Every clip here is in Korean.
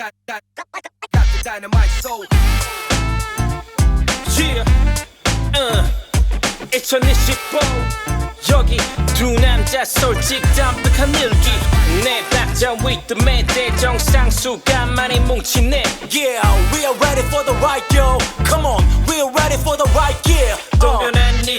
got, got, got the dynamite soul. Yeah, uh, 2025 여기 두 남자 솔직 담백한 일기 내 박자 with the 매 정상수가 많이 뭉치네 Yeah, we are ready for the right, yo. Come on, we are ready for the right, yeah.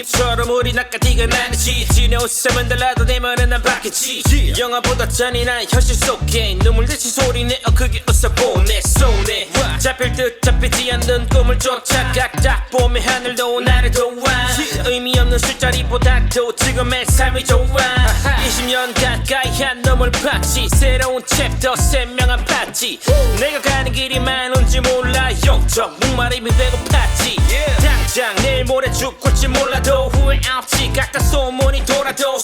입처럼 우리 나까지가 나는지. 지네 옷샘은 달라도 내 말은 난 바뀌지. 영화보다 잔인한 현실 속에 눈물 듯이 소리 내 어 그게 어서 보내 손에. 잡힐 듯 잡히지 않는 꿈을 쫓아 각자 봄의 하늘도 나를 도와. 의미 없는 술자리보다도 지금의 삶이 좋아. 20년 가까이 한 놈을 봤지. 새로운 챕터鮮명한 파티. 내가 가는 길이 많은지 몰라. 영적 목마름이 배고팠지 당장 내일 모레 죽을지 몰라도 후회 없지 각자 소문이 돌아도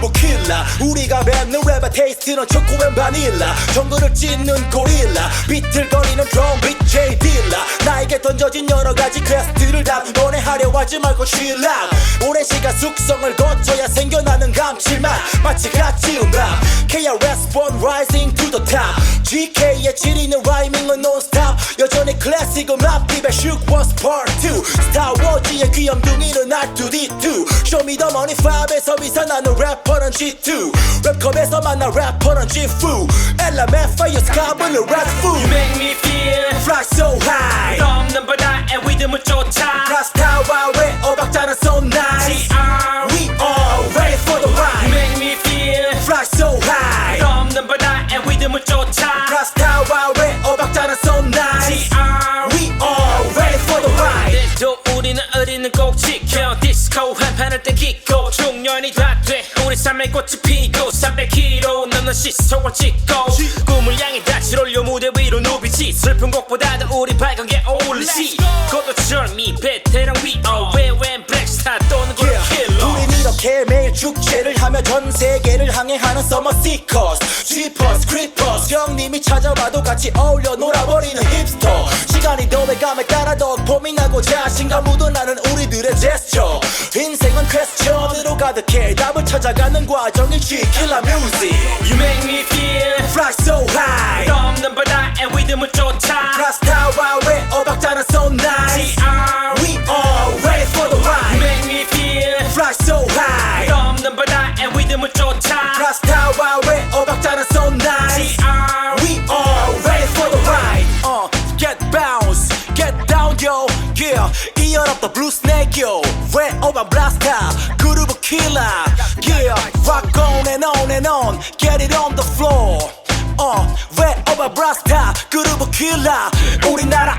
그루브 킬라 우리가 뱉는 랩의 테이스트는 초코 앤 바닐라. 정글을 찢는 고릴라. 비틀거리는 드럼 비트 던져진 여러 가지 퀘스트를 다 논해하려 하지 말고 쉴라 오랜 시간 숙성을 거쳐야 생겨나는 감칠맛. 마치 같이 음악. KRS Born Rising to the top. GK의 지리는 라이밍은 non-stop. 여전히 클래식 음악 힙의 shook was part 2 스타워즈의 귀염둥이는 R2D2 쇼미더머니 5에서 비산하는 래퍼는 G2 랩컵에서 만난 래퍼는 G-Fu 엘라메파이어 스카브는 랩푸 You make me feel Fly so high 없는 바다에 리듬을 쫓아 라스타와 왜 어박자는 so nice TR We are ready for the You ride make me feel Fly so high 없는 바다에 리듬을 쫓아 라스타와 왜 어박자는 so nice TR We are ready for the ride 또 우리는 어리는 꼭 지 삶의 꽃이 피고 300km 넘는 시속을 찍고 꿈을 향해 다시 올려 무대 위로 누비지. 슬픈 곡보다도 우리 밝은 게 어울리지. 고도철미 베테랑 위어 왜웬 블랙스타 또는 그런 킬러 우린 이렇게 매일 축제를 하며 전 세계를 항해하는 서머 시커스 지퍼스 크리퍼스 형님이 찾아와도 같이 어울려 놀아버리는 힙스터 시간이 더해감에 따라 더 고민하고 자신감 묻어나는 우리들의 제스처 가득해 답을 찾아가는 과정이 지 킬라 뮤직 You make me feel Fly so yo. Yeah, ear up the blue snake, yo. Red over blaster, groove killer. Yeah, rock on and on and on. Get it on the floor. Uh, red over blaster, groove killer. 우리나라 올라, fly so high.